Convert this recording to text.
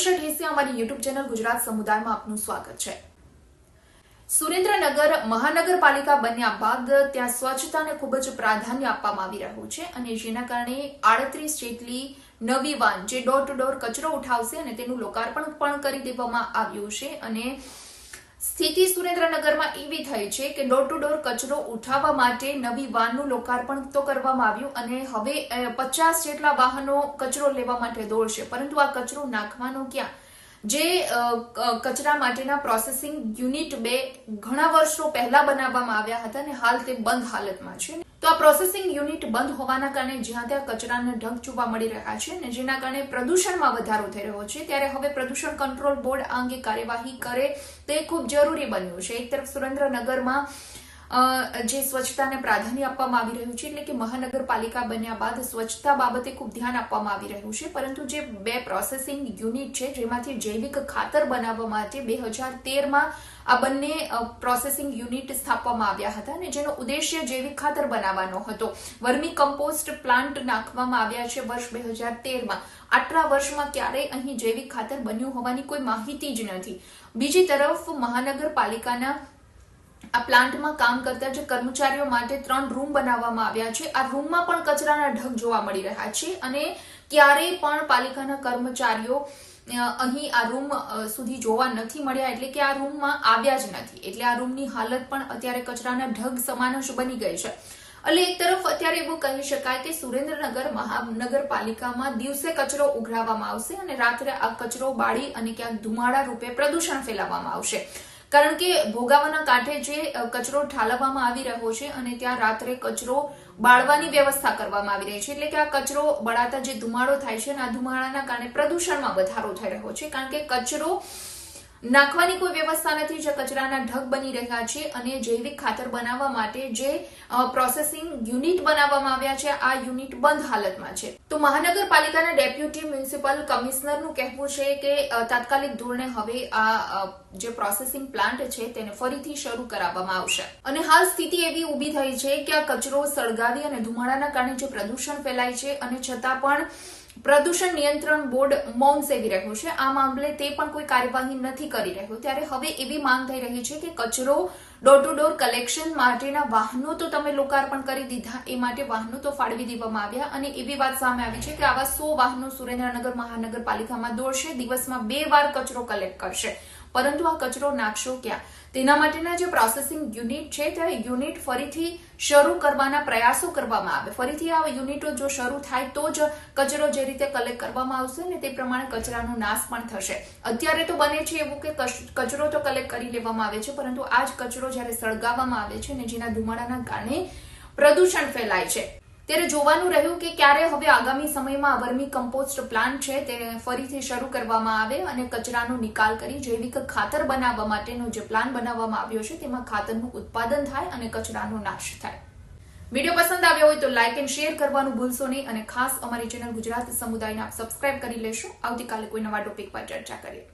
ત્રેસઠ એસી અમારી YouTube channel Gujarat સમુદાયમાં આપનું સ્વાગત છે. સુરેન્દ્રનગર મહાનગરપાલિકા બન્યા બાદ ત્યાં સ્વચ્છતાને ખૂબ જ પ્રાધાન્ય આપવામાં આવી રહ્યું છે અને જેના કારણે આડત્રીસ જેટલી નવી વાન જે ડોર ટુ ડોર કચરો ઉઠાવશે અને તેનું લોકાર્પણ પણ કરી દેવામાં આવ્યું છે અને સ્થિતિ સુરેન્દ્રનગરમાં એવી થઈ છે કે ડોર ટુ ડોર કચરો ઉઠાવવા માટે નવી વાનનું લોકાર્પણ તો કરવામાં આવ્યું અને હવે પચાસ જેટલા વાહનો કચરો લેવા માટે દોડશે. પરંતુ આ કચરો નાખવાનો ક્યાં? જે કચરા માટેના પ્રોસેસિંગ યુનિટ બે ઘણા વર્ષો પહેલા બનાવવામાં આવ્યા હતા અને હાલ તે બંધ હાલતમાં છે. તો આ પ્રોસેસિંગ યુનિટ બંધ હોવાના કારણે જ્યાં ત્યાં કચરાના ઢગ જોવા મળી રહ્યા છે અને જેના કારણે પ્રદૂષણમાં વધારો થઈ રહ્યો છે, ત્યારે હવે પ્રદૂષણ કંટ્રોલ બોર્ડ આ અંગે કાર્યવાહી કરે તે ખૂબ જરૂરી બન્યું છે. એક તરફ સુરેન્દ્રનગરમાં જે સ્વચ્છતાને પ્રાધાન્ય આપવામાં આવી રહ્યું છે, એટલે કે મહાનગરપાલિકા બન્યા બાદ સ્વચ્છતા બાબતે ખૂબ ધ્યાન આપવામાં આવી રહ્યું છે. પરંતુ જે બે પ્રોસેસિંગ યુનિટ છે, જેમાંથી જૈવિક ખાતર બનાવવા માટે બે હજાર તેરમાં આ બંને પ્રોસેસિંગ યુનિટ સ્થાપવામાં આવ્યા હતા અને જેનો ઉદ્દેશ્ય જૈવિક ખાતર બનાવવાનો હતો. વર્મી કમ્પોસ્ટ પ્લાન્ટ નાખવામાં આવ્યા છે વર્ષ બે હજાર તેરમાં. આટલા વર્ષમાં ક્યારેય અહીં જૈવિક ખાતર બન્યું હોવાની કોઈ માહિતી જ નથી. બીજી તરફ મહાનગરપાલિકાના આ પ્લાન્ટમાં કામ કરતા જે કર્મચારીઓ માટે ત્રણ રૂમ બનાવવામાં આવ્યા છે. આ રૂમમાં પણ કચરાના ઢગ જોવા મળી રહ્યા છે અને ક્યારેય પણ પાલિકાના કર્મચારીઓ અહીં આ રૂમ સુધી જોવા નથી મળ્યા એટલે કે આ રૂમમાં આવ્યા જ નથી. એટલે આ રૂમની હાલત પણ અત્યારે કચરાના ઢગ સમાન જ બની ગઈ છે. એટલે એક તરફ અત્યારે એવું કહી શકાય કે સુરેન્દ્રનગર મહાનગરપાલિકામાં દિવસે કચરો ઉઘરાવવામાં આવશે અને રાત્રે આ કચરો બાળી અને ક્યાંક ધુમાડા રૂપે પ્રદૂષણ ફેલાવવામાં આવશે. કારણ કે ભોગાવાના કાંઠે જે કચરો ઠાલવવામાં આવી રહ્યો છે અને ત્યાં રાત્રે કચરો બાળવાની વ્યવસ્થા કરવામાં આવી રહી છે. એટલે કે આ કચરો બળાતા જે ધુમાડો થાય છે અને આ ધુમાડાના કારણે પ્રદૂષણમાં વધારો થઈ રહ્યો છે. કારણ કે કચરો નાખવાની કોઈ વ્યવસ્થા નથી, જે કચરાના ઢગ બની રહ્યા છે અને જૈવિક ખાતર બનાવવા માટે જે પ્રોસેસિંગ યુનિટ બનાવવામાં આવ્યા છે, આ યુનિટ બંધ હાલતમાં છે. તો મહાનગરપાલિકાના ડેપ્યુટી મ્યુનિસિપલ કમિશનરનું કહેવું છે કે તાત્કાલિક ધોરણે હવે આ જે પ્રોસેસિંગ પ્લાન્ટ છે તેને ફરીથી શરૂ કરાવવામાં આવશે. અને હાલ સ્થિતિ એવી ઊભી થઈ છે કે આ કચરો સળગાવી અને ધુમાડાના કારણે જે પ્રદૂષણ ફેલાય છે અને છતાં પણ પ્રદૂષણ નિયંત્રણ બોર્ડ મૌન સેવી રહ્યું છે. આ મામલે તે પણ કોઈ કાર્યવાહી નથી કરી રહ્યું. ત્યારે હવે એવી માંગ થઈ રહી છે કે કચરો ડોર ટુ ડોર કલેક્શન માટેના વાહનો તો તમે લોકાર્પણ કરી દીધા. એ માટે વાહનો તો ફાળવી દેવામાં આવ્યા અને એવી વાત સામે આવી છે કે આવા સો વાહનો સુરેન્દ્રનગર મહાનગરપાલિકામાં દોડશે, દિવસમાં બે વાર કચરો કલેક્ટ કરશે. પરંતુ આ કચરો નાખશો ક્યાં તેના માટેના જે પ્રોસેસિંગ યુનિટ છે, તે યુનિટ ફરીથી શરૂ કરવાના પ્રયાસો કરવામાં આવે. ફરીથી આ યુનિટો જો શરૂ થાય, તો જ કચરો જે રીતે કલેક્ટ કરવામાં આવશે ને તે પ્રમાણે કચરાનો નાશ પણ થશે. અત્યારે તો બને છે એવું કે કચ- કચરો તો કલેક્ટ કરી લેવામાં આવે છે, પરંતુ આ જ કચરો જ્યારે સળગાવવામાં આવે છે ને જેના ધુમાડાના કારણે પ્રદૂષણ ફેલાય છે. ત્યારે જોવાનું રહ્યું કે ક્યારે હવે આગામી સમયમાં વર્મી કમ્પોસ્ટ પ્લાન્ટ છે તે ફરીથી શરૂ કરવામાં આવે અને કચરાનો નિકાલ કરી જૈવિક ખાતર બનાવવા માટેનો જે પ્લાન બનાવવામાં આવ્યો છે તેમાં ખાતરનું ઉત્પાદન થાય અને કચરાનો નાશ થાય. વીડિયો પસંદ આવ્યો હોય તો લાઇક એન્ડ શેર કરવાનું ભૂલશો નહીં અને ખાસ અમારી ચેનલ ગુજરાત સમુદાયને આપ સબસ્ક્રાઇબ કરી લેશો. આવતીકાલે કોઈ નવા ટોપિક પર ચર્ચા કરીએ.